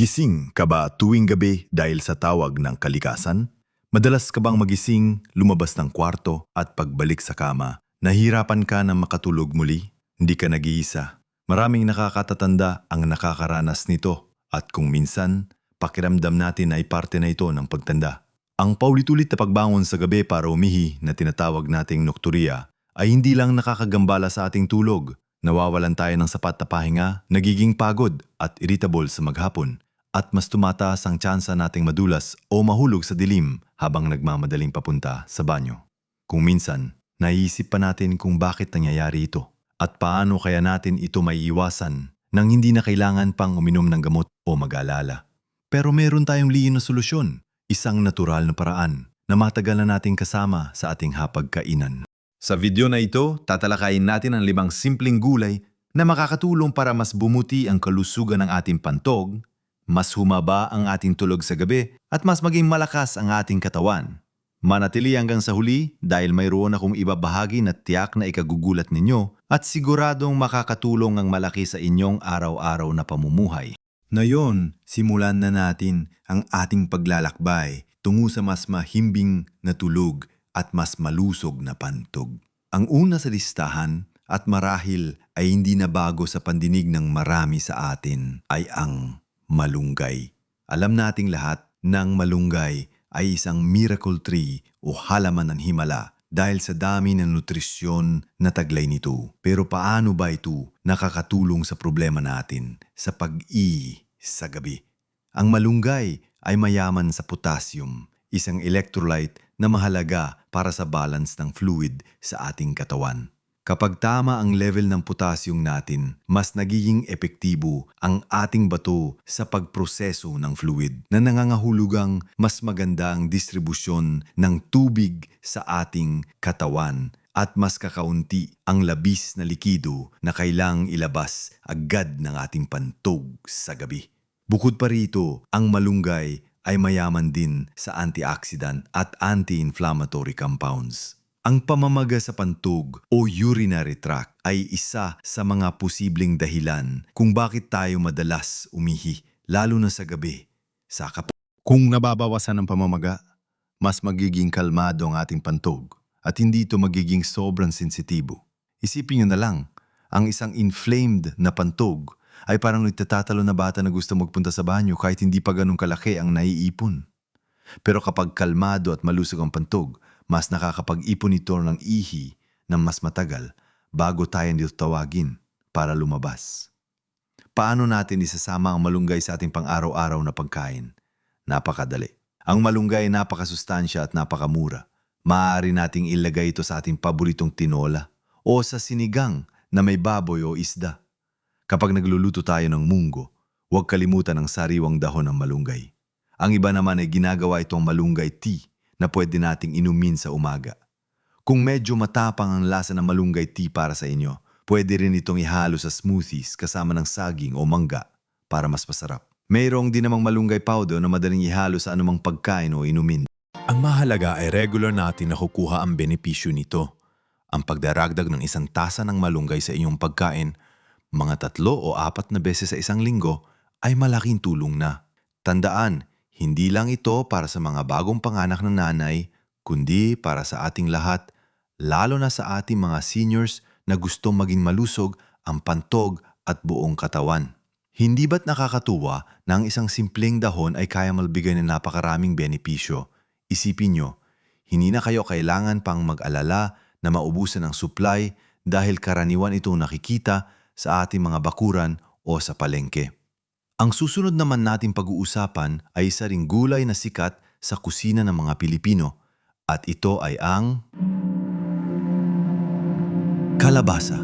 Gising ka ba tuwing gabi dahil sa tawag ng kalikasan? Madalas ka bang magising, lumabas ng kwarto at pagbalik sa kama, nahirapan ka na makatulog muli? Hindi ka nag-iisa. Maraming nakakatatanda ang nakakaranas nito at kung minsan, pakiramdam natin ay parte na ito ng pagtanda. Ang paulit-ulit na pagbangon sa gabi para umihi na tinatawag nating nokturya ay hindi lang nakakagambala sa ating tulog, Nawawalan tayo ng sapat na pahinga, nagiging pagod at irritable sa maghapon, at mas tumataas ang tsansa nating madulas o mahulog sa dilim habang nagmamadaling papunta sa banyo. Kung minsan, naiisip pa natin kung bakit nangyayari ito at paano kaya natin ito may iwasan nang hindi na kailangan pang uminom ng gamot o mag-alala. Pero meron tayong liin na solusyon, isang natural na paraan na matagal na nating kasama sa ating hapagkainan. Sa video na ito, tatalakayin natin ang limang simpleng gulay na makakatulong para mas bumuti ang kalusugan ng ating pantog, mas humaba ang ating tulog sa gabi, at mas maging malakas ang ating katawan. Manatili hanggang sa huli dahil mayroon akong ibabahagi na tiyak na ikagugulat ninyo at siguradong makakatulong ang malaki sa inyong araw-araw na pamumuhay. Ngayon, simulan na natin ang ating paglalakbay tungo sa mas mahimbing na tulog at mas malusog na pantog. Ang una sa listahan at marahil ay hindi na bago sa pandinig ng marami sa atin ay ang malunggay. Alam nating lahat ng malunggay ay isang miracle tree o halaman ng himala dahil sa dami ng nutrisyon na taglay nito. Pero paano ba ito nakakatulong sa problema natin sa pag-i sa gabi? Ang malunggay ay mayaman sa potassium, isang electrolyte na mahalaga para sa balance ng fluid sa ating katawan. Kapag tama ang level ng potassium natin, mas nagiging epektibo ang ating bato sa pagproseso ng fluid na nangangahulugang mas maganda ang distribusyon ng tubig sa ating katawan at mas kakaunti ang labis na likido na kailang ilabas agad ng ating pantog sa gabi. Bukod pa rito, ang malunggay ay mayaman din sa antioxidant at anti-inflammatory compounds. Ang pamamaga sa pantog o urinary tract ay isa sa mga posibleng dahilan kung bakit tayo madalas umihi, lalo na sa gabi. Sa kap- kung nababawasan ang pamamaga, mas magiging kalmado ang ating pantog at hindi ito magiging sobrang sensitibo. Isipin nyo na lang, ang isang inflamed na pantog ay parang nagtatatalo na bata na gusto magpunta sa banyo kahit hindi pa ganun kalaki ang naiipon. Pero kapag kalmado at malusog ang pantog, mas nakakapag-ipon ito ng ihi ng mas matagal bago tayo nito tawagin para lumabas. Paano natin isasama ang malunggay sa ating pang-araw-araw na pagkain? Napakadali. Ang malunggay ay napakasustansya at napakamura. Maaari nating ilagay ito sa ating paboritong tinola o sa sinigang na may baboy o isda. Kapag nagluluto tayo ng munggo, huwag kalimutan ang sariwang dahon ng malunggay. Ang iba naman ay ginagawa itong malunggay tea na pwede nating inumin sa umaga. Kung medyo matapang ang lasa ng malunggay tea para sa inyo, pwede rin itong ihalo sa smoothies kasama ng saging o mangga para mas masarap. Mayroong din namang malunggay powder na madaling ihalo sa anumang pagkain o inumin. Ang mahalaga ay regular natin nakukuha ang benepisyo nito. Ang pagdaragdag ng isang tasa ng malunggay sa inyong pagkain, mga tatlo o apat na beses sa isang linggo, ay malaking tulong na. Tandaan, hindi lang ito para sa mga bagong panganak ng nanay, kundi para sa ating lahat, lalo na sa ating mga seniors na gusto maging malusog ang pantog at buong katawan. Hindi ba't nakakatuwa na ang isang simpleng dahon ay kaya malbigay ng napakaraming benepisyo? Isipin nyo, hindi na kayo kailangan pang mag-alala na maubusan ng supply dahil karaniwan itong nakikita sa ating mga bakuran o sa palengke. Ang susunod naman nating pag-uusapan ay isa ring gulay na sikat sa kusina ng mga Pilipino at ito ay ang kalabasa.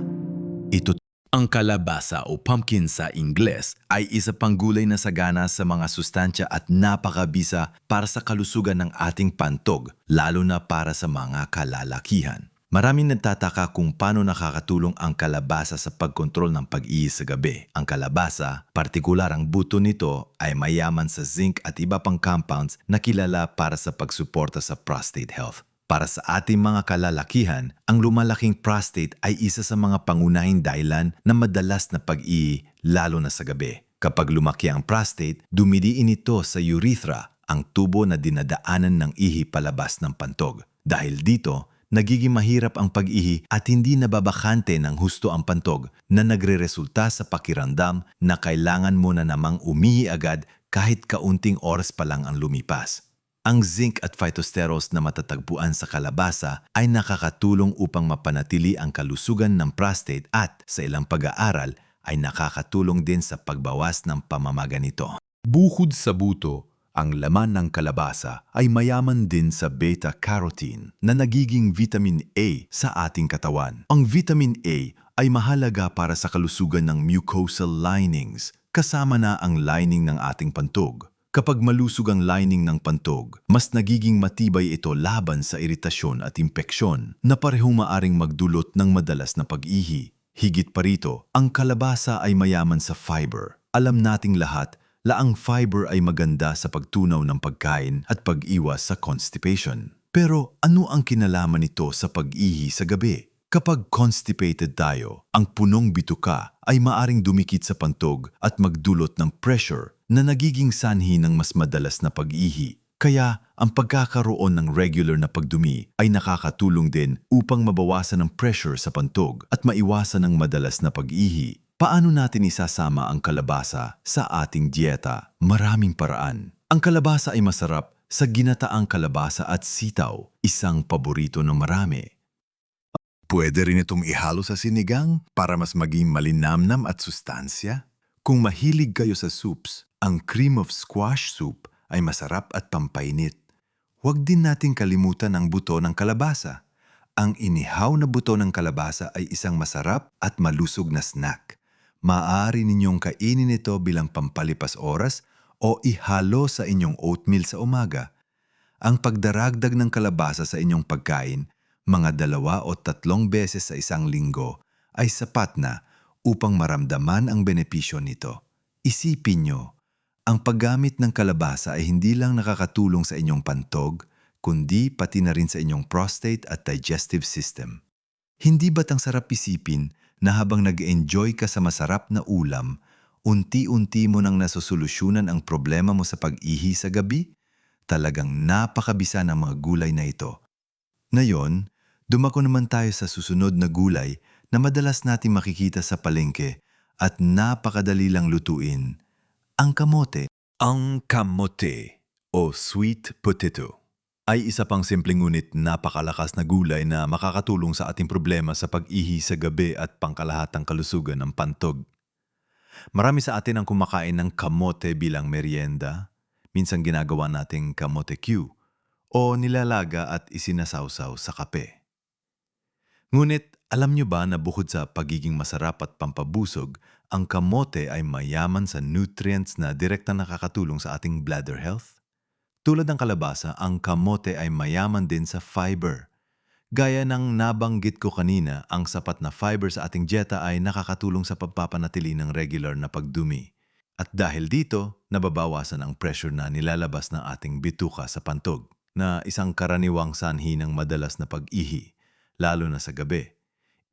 Ito ang kalabasa o pumpkin sa Ingles ay isa pang gulay na sagana sa mga sustansya at napakabisa para sa kalusugan ng ating pantog, lalo na para sa mga kalalakihan. Maraming nagtataka kung paano nakakatulong ang kalabasa sa pagkontrol ng pag-iis sa gabi. Ang kalabasa, partikular ang buto nito, ay mayaman sa zinc at iba pang compounds na kilala para sa pagsuporta sa prostate health. Para sa ating mga kalalakihan, ang lumalaking prostate ay isa sa mga pangunahing dahilan na madalas na pag-i, lalo na sa gabi. Kapag lumaki ang prostate, dumidiin ito sa urethra, ang tubo na dinadaanan ng ihi palabas ng pantog. Dahil dito, nagiging mahirap ang pag-ihi at hindi nababakante ng husto ang pantog na nagre-resulta sa pakiramdam na kailangan mo na namang umihi agad kahit kaunting oras pa lang ang lumipas. Ang zinc at phytosterols na matatagpuan sa kalabasa ay nakakatulong upang mapanatili ang kalusugan ng prostate at sa ilang pag-aaral ay nakakatulong din sa pagbawas ng pamamaga nito. Bukod sa buto, ang laman ng kalabasa ay mayaman din sa beta-carotene na nagiging vitamin A sa ating katawan. Ang vitamin A ay mahalaga para sa kalusugan ng mucosal linings, kasama na ang lining ng ating pantog. Kapag malusog ang lining ng pantog, mas nagiging matibay ito laban sa iritasyon at impeksyon na parehong maaring magdulot ng madalas na pag-ihi. Higit pa rito, ang kalabasa ay mayaman sa fiber. Alam nating lahat laang fiber ay maganda sa pagtunaw ng pagkain at pag-iwas sa constipation. Pero ano ang kinalaman nito sa pag-ihi sa gabi? Kapag constipated tayo, ang punong bituka ay maaring dumikit sa pantog at magdulot ng pressure na nagiging sanhi ng mas madalas na pag-ihi. Kaya ang pagkakaroon ng regular na pagdumi ay nakakatulong din upang mabawasan ang pressure sa pantog at maiwasan ang madalas na pag-ihi. Paano natin isasama ang kalabasa sa ating dieta? Maraming paraan. Ang kalabasa ay masarap sa ginataang kalabasa at sitaw, isang paborito ng marami. Pwede rin itong ihalo sa sinigang para mas maging malinamnam at sustansya. Kung mahilig kayo sa soups, ang cream of squash soup ay masarap at pampainit. Huwag din nating kalimutan ang buto ng kalabasa. Ang inihaw na buto ng kalabasa ay isang masarap at malusog na snack. Maaari ninyong kainin ito bilang pampalipas oras o ihalo sa inyong oatmeal sa umaga. Ang pagdaragdag ng kalabasa sa inyong pagkain, mga dalawa o tatlong beses sa isang linggo, ay sapat na upang maramdaman ang benepisyo nito. Isipin nyo, ang paggamit ng kalabasa ay hindi lang nakakatulong sa inyong pantog, kundi pati na rin sa inyong prostate at digestive system. Hindi ba't ang sarap isipin na habang nag-enjoy ka sa masarap na ulam, unti-unti mo nang nasosolusyonan ang problema mo sa pag-ihi sa gabi? Talagang napakabisa ng mga gulay na ito. Ngayon, dumako naman tayo sa susunod na gulay na madalas natin makikita sa palengke at napakadali lang lutuin. Ang kamote. Ang kamote o sweet potato ay isa pang simpleng ngunit napakalakas na gulay na makakatulong sa ating problema sa pag-ihi sa gabi at pangkalahatang kalusugan ng pantog. Marami sa atin ang kumakain ng kamote bilang merienda, minsan ginagawa nating kamote Q, o nilalaga at isinasawsaw sa kape. Ngunit alam nyo ba na bukod sa pagiging masarap at pampabusog, ang kamote ay mayaman sa nutrients na direktang nakakatulong sa ating bladder health? Tulad ng kalabasa, ang kamote ay mayaman din sa fiber. Gaya ng nabanggit ko kanina, ang sapat na fiber sa ating dieta ay nakakatulong sa pagpapanatili ng regular na pagdumi. At dahil dito, nababawasan ang pressure na nilalabas ng ating bituka sa pantog, na isang karaniwang sanhi ng madalas na pag-ihi, lalo na sa gabi.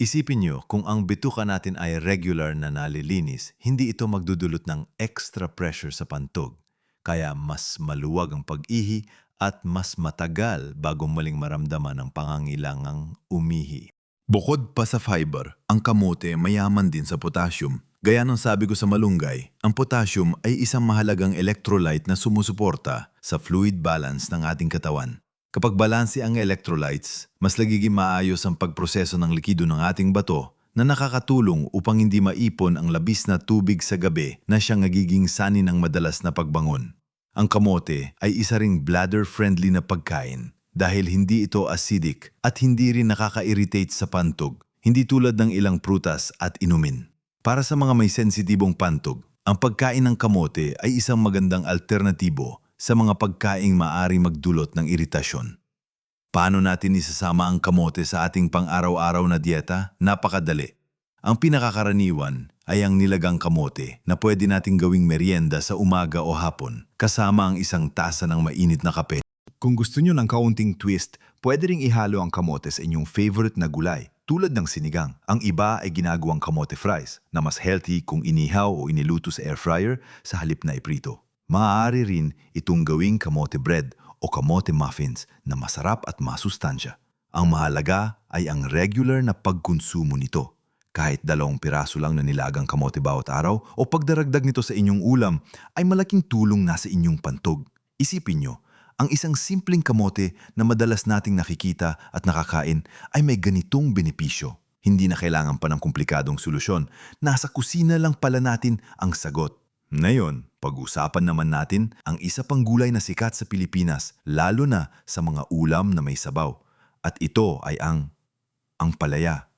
Isipin nyo kung ang bituka natin ay regular na nalilinis, hindi ito magdudulot ng extra pressure sa pantog. Kaya mas maluwag ang pag-ihi at mas matagal bago muling maramdaman ang pangangailangang umihi. Bukod pa sa fiber, ang kamote mayaman din sa potassium. Gaya ng sabi ko sa malunggay, ang potassium ay isang mahalagang electrolyte na sumusuporta sa fluid balance ng ating katawan. Kapag balanse ang electrolytes, mas nagiging maayos ang pagproseso ng likido ng ating bato na nakakatulong upang hindi maipon ang labis na tubig sa gabi na siyang nagiging sani ng madalas na pagbangon. Ang kamote ay isa ring bladder-friendly na pagkain dahil hindi ito acidic at hindi rin nakaka-irritate sa pantog, hindi tulad ng ilang prutas at inumin. Para sa mga may sensitibong pantog, ang pagkain ng kamote ay isang magandang alternatibo sa mga pagkaing maari magdulot ng iritasyon. Paano natin isasama ang kamote sa ating pang-araw-araw na dieta? Napakadali. Ang pinakakaraniwan ay ang nilagang kamote na pwede nating gawing merienda sa umaga o hapon kasama ang isang tasa ng mainit na kape. Kung gusto nyo ng kaunting twist, pwede ring ihalo ang kamote sa inyong favorite na gulay. tulad ng sinigang. Ang iba ay ginagawang kamote fries na mas healthy kung inihaw o iniluto sa air fryer sa halip na iprito. Maaari rin itong gawing kamote bread o kamote muffins na masarap at masustansya. Ang mahalaga ay ang regular na pagkonsumo nito. Kahit dalawang piraso lang na nilagang kamote bawat araw o pagdaragdag nito sa inyong ulam ay malaking tulong na sa inyong pantog. Isipin nyo, ang isang simpleng kamote na madalas nating nakikita at nakakain ay may ganitong benepisyo. Hindi na kailangan pa ng komplikadong solusyon. Nasa kusina lang pala natin ang sagot. Ngayon, pag-usapan naman natin ang isa pang gulay na sikat sa Pilipinas, lalo na sa mga ulam na may sabaw. At ito ay ang ang palaya.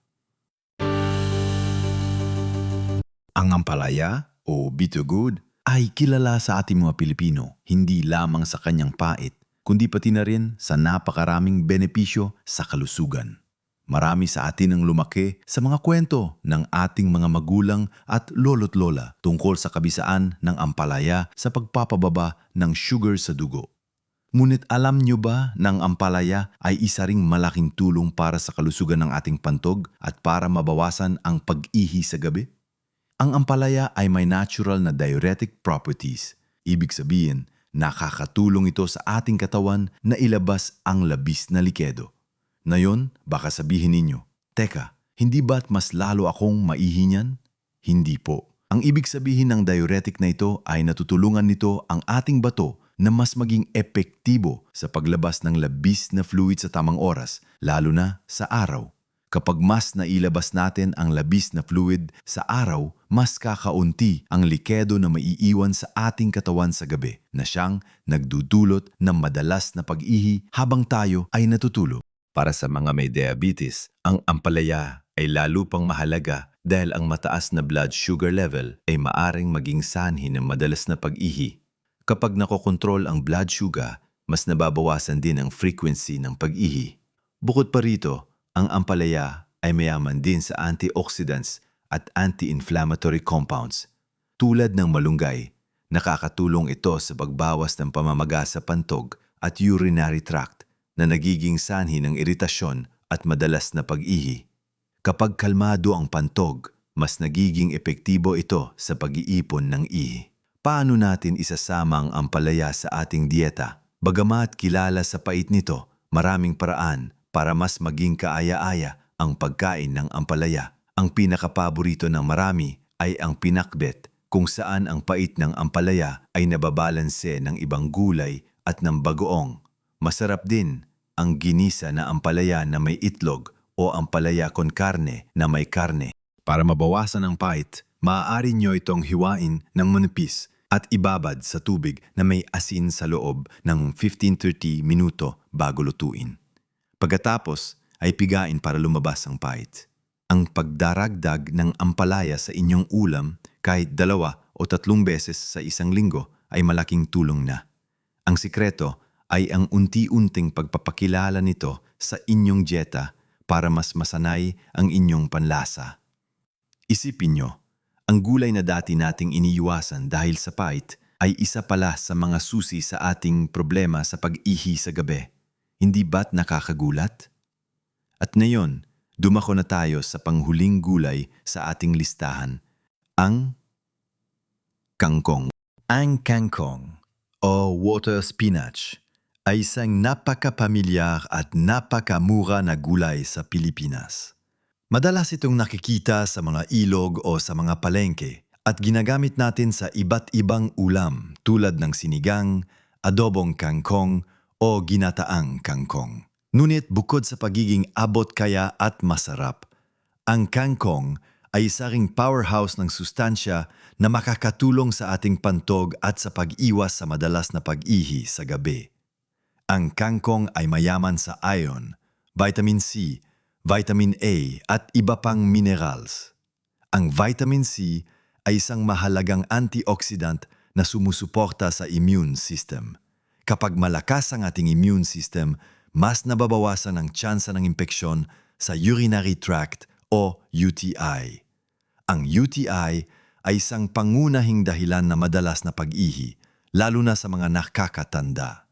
Ang ampalaya o bitugud ay kilala sa ating mga Pilipino hindi lamang sa kanyang pait, kundi pati na rin sa napakaraming benepisyo sa kalusugan. Marami sa atin ang lumaki sa mga kwento ng ating mga magulang at lolo't lola tungkol sa kabisaan ng ampalaya sa pagpapababa ng sugar sa dugo. Ngunit alam nyo ba ng ampalaya ay isa ring malaking tulong para sa kalusugan ng ating pantog at para mabawasan ang pag-ihi sa gabi? Ang ampalaya ay may natural na diuretic properties. Ibig sabihin, nakakatulong ito sa ating katawan na ilabas ang labis na likedo. Ngayon, baka sabihin ninyo, Teka, hindi ba't mas lalo akong maihi niyan? Hindi po. Ang ibig sabihin ng diuretic na ito ay natutulungan nito ang ating bato na mas maging epektibo sa paglabas ng labis na fluid sa tamang oras, lalo na sa araw. Kapag mas nailabas natin ang labis na fluid sa araw, mas kakaunti ang likedo na maiiwan sa ating katawan sa gabi na siyang nagdudulot ng madalas na pag-ihi habang tayo ay natutulog. Para sa mga may diabetes, ang ampalaya ay lalo pang mahalaga dahil ang mataas na blood sugar level ay maaring maging sanhi ng madalas na pag-ihi. Kapag nakokontrol ang blood sugar, mas nababawasan din ang frequency ng pag-ihi. Bukod pa rito, ang ampalaya ay mayaman din sa antioxidants at anti-inflammatory compounds. Tulad ng malunggay, nakakatulong ito sa pagbawas ng pamamaga sa pantog at urinary tract na nagiging sanhi ng iritasyon at madalas na pag-ihi. Kapag kalmado ang pantog, mas nagiging epektibo ito sa pag-iipon ng ihi. Paano natin isasama ang ampalaya sa ating dieta? Bagamat kilala sa pait nito, maraming paraan para mas maging kaaya-aya ang pagkain ng ampalaya. Ang pinakapaborito ng marami ay ang pinakbet kung saan ang pait ng ampalaya ay nababalanse ng ibang gulay at ng bagoong. Masarap din ang ginisa na ampalaya na may itlog o ampalaya kon karne na may karne. Para mabawasan ang pait, maaari nyo itong hiwain ng manipis at ibabad sa tubig na may asin sa loob ng 15-30 minuto bago lutuin. Pagkatapos ay pigain para lumabas ang pait. Ang pagdaragdag ng ampalaya sa inyong ulam kahit dalawa o tatlong beses sa isang linggo ay malaking tulong na. Ang sikreto ay ang unti-unting pagpapakilala nito sa inyong dieta para mas masanay ang inyong panlasa. Isipin nyo, ang gulay na dati nating iniiwasan dahil sa pait ay isa pala sa mga susi sa ating problema sa pag-ihi sa gabi. Hindi ba't nakakagulat? At ngayon, dumako na tayo sa panghuling gulay sa ating listahan, ang kangkong. Ang kangkong o water spinach ay isang napakapamilyar at napakamura na gulay sa Pilipinas. Madalas itong nakikita sa mga ilog o sa mga palengke at ginagamit natin sa iba't ibang ulam tulad ng sinigang, adobong kangkong o ginataang kangkong. Ngunit bukod sa pagiging abot kaya at masarap, ang kangkong ay isa ring powerhouse ng sustansya na makakatulong sa ating pantog at sa pag-iwas sa madalas na pag-ihi sa gabi. Ang kangkong ay mayaman sa iron, vitamin C, vitamin A at iba pang minerals. Ang vitamin C ay isang mahalagang antioxidant na sumusuporta sa immune system. Kapag malakas ang ating immune system, mas nababawasan ang tsansa ng impeksyon sa urinary tract o UTI. Ang UTI ay isang pangunahing dahilan na madalas na pag-ihi, lalo na sa mga nakakatanda.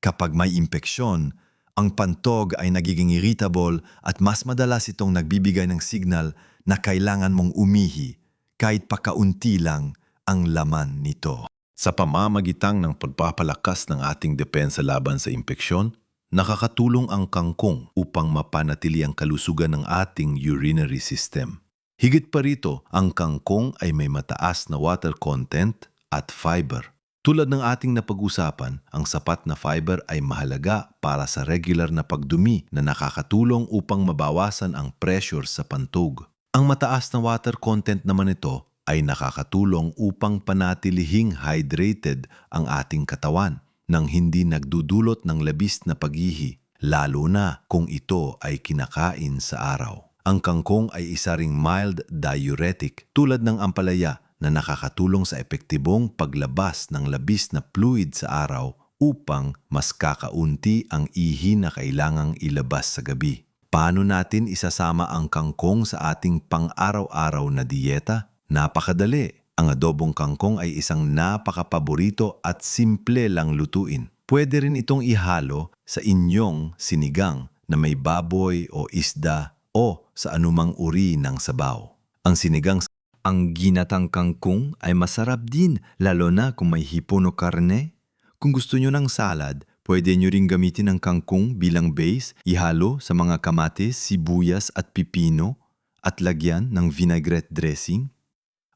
Kapag may impeksyon, Ang pantog ay nagiging irritable at mas madalas itong nagbibigay ng signal na kailangan mong umihi kahit pakaunti lang ang laman nito. Sa pamamagitang ng pagpapalakas ng ating depensa laban sa impeksyon, nakakatulong ang kangkong upang mapanatili ang kalusugan ng ating urinary system. Higit pa rito, ang kangkong ay may mataas na water content at fiber. Tulad ng ating napag-usapan, ang sapat na fiber ay mahalaga para sa regular na pagdumi na nakakatulong upang mabawasan ang pressure sa pantog. Ang mataas na water content naman ito ay nakakatulong upang panatilihing hydrated ang ating katawan nang hindi nagdudulot ng labis na paghihi, lalo na kung ito ay kinakain sa araw. Ang kangkong ay isa ring mild diuretic tulad ng ampalaya na nakakatulong sa epektibong paglabas ng labis na fluid sa araw upang mas kakaunti ang ihi na kailangang ilabas sa gabi. Paano natin isasama ang kangkong sa ating pang-araw-araw na dieta? Napakadali. Ang adobong kangkong ay isang napakapaborito at simple lang lutuin. Pwede rin itong ihalo sa inyong sinigang na may baboy o isda o sa anumang uri ng sabaw. Ang sinigang Ang ginatang kangkong ay masarap din, lalo na kung may hipon o karne. Kung gusto nyo ng salad, pwede nyo ring gamitin ang kangkong bilang base, ihalo sa mga kamatis, sibuyas at pipino, at lagyan ng vinaigrette dressing.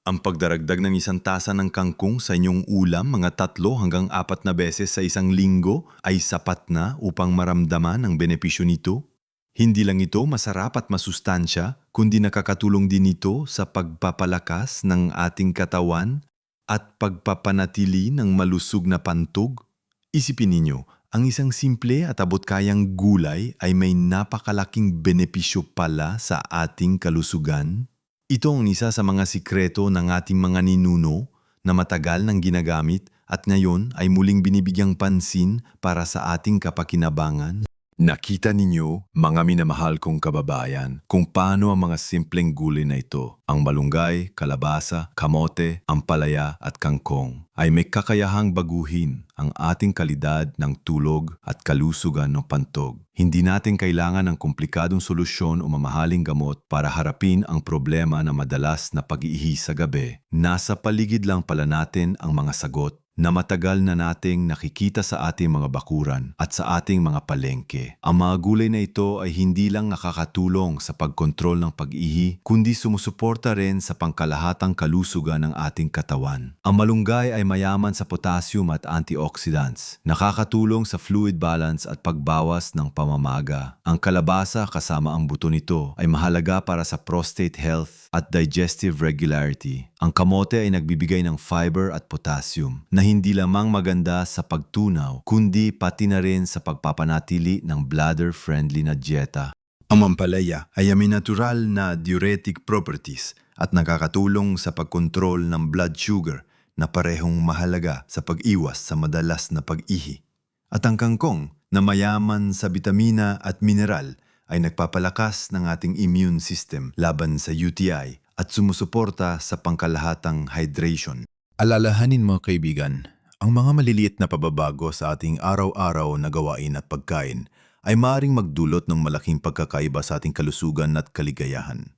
Ang pagdaragdag ng isang tasa ng kangkong sa inyong ulam mga tatlo hanggang apat na beses sa isang linggo ay sapat na upang maramdaman ang benepisyo nito. Hindi lang ito masarap at masustansya, kundi nakakatulong din ito sa pagpapalakas ng ating katawan at pagpapanatili ng malusog na pantog. Isipin ninyo, ang isang simple at abot-kayang gulay ay may napakalaking benepisyo pala sa ating kalusugan. Ito ang isa sa mga sikreto ng ating mga ninuno na matagal nang ginagamit at ngayon ay muling binibigyang pansin para sa ating kapakinabangan. Nakita ninyo, mga minamahal kong kababayan, kung paano ang mga simpleng gulay na ito, ang malunggay, kalabasa, kamote, ampalaya at kangkong, ay may kakayahang baguhin ang ating kalidad ng tulog at kalusugan ng pantog. Hindi natin kailangan ng komplikadong solusyon o mamahaling gamot para harapin ang problema na madalas na pag-iihi sa gabi. Nasa paligid lang pala natin ang mga sagot na matagal na nating nakikita sa ating mga bakuran at sa ating mga palengke. Ang mga gulay na ito ay hindi lang nakakatulong sa pagkontrol ng pag-ihi, kundi sumusuporta rin sa pangkalahatang kalusugan ng ating katawan. Ang malunggay ay mayaman sa potassium at antioxidants, nakakatulong sa fluid balance at pagbawas ng pamamaga. Ang kalabasa kasama ang buto nito ay mahalaga para sa prostate health at digestive regularity. Ang kamote ay nagbibigay ng fiber at potassium na hindi lamang maganda sa pagtunaw, kundi pati na rin sa pagpapanatili ng bladder-friendly na dieta. Ang mampalaya ay may natural na diuretic properties at nakakatulong sa pagkontrol ng blood sugar na parehong mahalaga sa pag-iwas sa madalas na pag-ihi. At ang kangkong na mayaman sa bitamina at mineral ay nagpapalakas ng ating immune system laban sa UTI at sumusuporta sa pangkalahatang hydration. Alalahanin mga kaibigan, ang mga maliliit na pababago sa ating araw-araw na gawain at pagkain ay maaaring magdulot ng malaking pagkakaiba sa ating kalusugan at kaligayahan.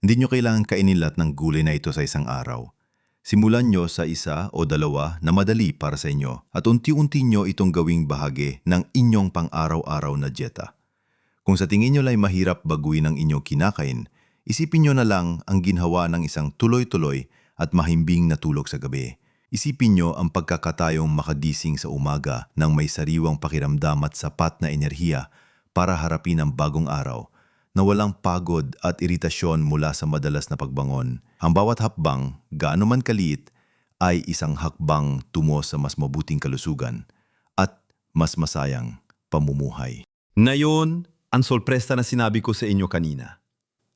Hindi nyo kailangan kainin lahat ng gulay na ito sa isang araw. Simulan nyo sa isa o dalawa na madali para sa inyo at unti-unti nyo itong gawing bahagi ng inyong pang-araw-araw na dieta. Kung sa tingin nyo ay mahirap baguhin ang inyong kinakain, isipin nyo na lang ang ginhawa ng isang tuloy-tuloy at mahimbing na tulog sa gabi. Isipin nyo ang pagkakatayong makadising sa umaga ng may sariwang pakiramdam at sapat na enerhiya para harapin ang bagong araw na walang pagod at iritasyon mula sa madalas na pagbangon. Ang bawat hakbang, gaano man kaliit, ay isang hakbang tungo sa mas mabuting kalusugan at mas masayang pamumuhay. Ngayon, ang sorpresa na sinabi ko sa inyo kanina.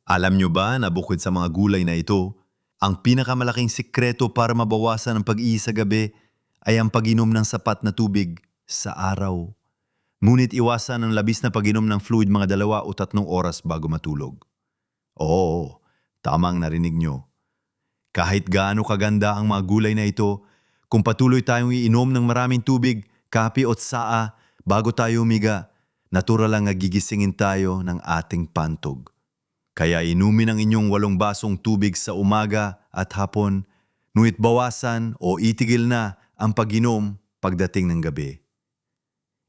Alam nyo ba na bukod sa mga gulay na ito, ang pinakamalaking sikreto para mabawasan ang pag-ihi sa gabi ay ang pag-inom ng sapat na tubig sa araw. Ngunit iwasan ang labis na pag-inom ng fluid mga dalawa o tatlong oras bago matulog. Oo, tamang narinig nyo. Kahit gaano kaganda ang mga gulay na ito, kung patuloy tayong iinom ng maraming tubig, kape o tsaa bago tayo umiga, natural lang nagigisingin tayo ng ating pantog. Kaya inumin ang inyong walong basong tubig sa umaga at hapon, nuit bawasan o itigil na ang pag-inom pagdating ng gabi.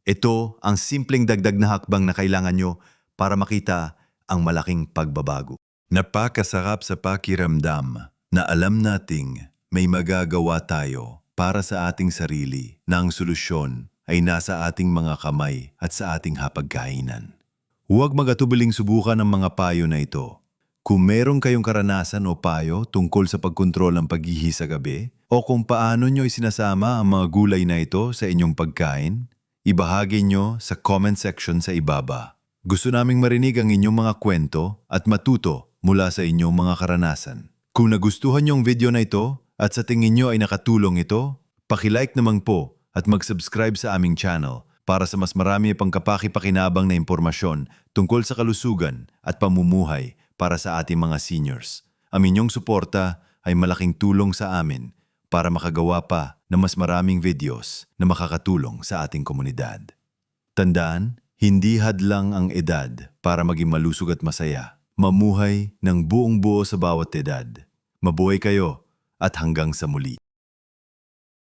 Ito ang simpleng dagdag na hakbang na kailangan nyo para makita ang malaking pagbabago. Napakasarap sa pakiramdam na alam nating may magagawa tayo para sa ating sarili ang solusyon ay nasa ating mga kamay at sa ating hapagkainan. Huwag magatubiling subukan ang mga payo na ito. Kung meron kayong karanasan o payo tungkol sa pagkontrol ng paghihi sa gabi, o kung paano nyo isinasama ang mga gulay na ito sa inyong pagkain, ibahagi nyo sa comment section sa ibaba. Gusto naming marinig ang inyong mga kwento at matuto mula sa inyong mga karanasan. Kung nagustuhan nyo ang video na ito at sa tingin nyo ay nakatulong ito, pakilike naman po at mag-subscribe sa aming channel para sa mas marami pang kapaki-pakinabang na impormasyon tungkol sa kalusugan at pamumuhay para sa ating mga seniors. Ang inyong suporta ay malaking tulong sa amin para makagawa pa ng mas maraming videos na makakatulong sa ating komunidad. Tandaan, hindi hadlang ang edad para maging malusog at masaya. Mamuhay ng buong buo sa bawat edad. Mabuhay kayo at hanggang sa muli.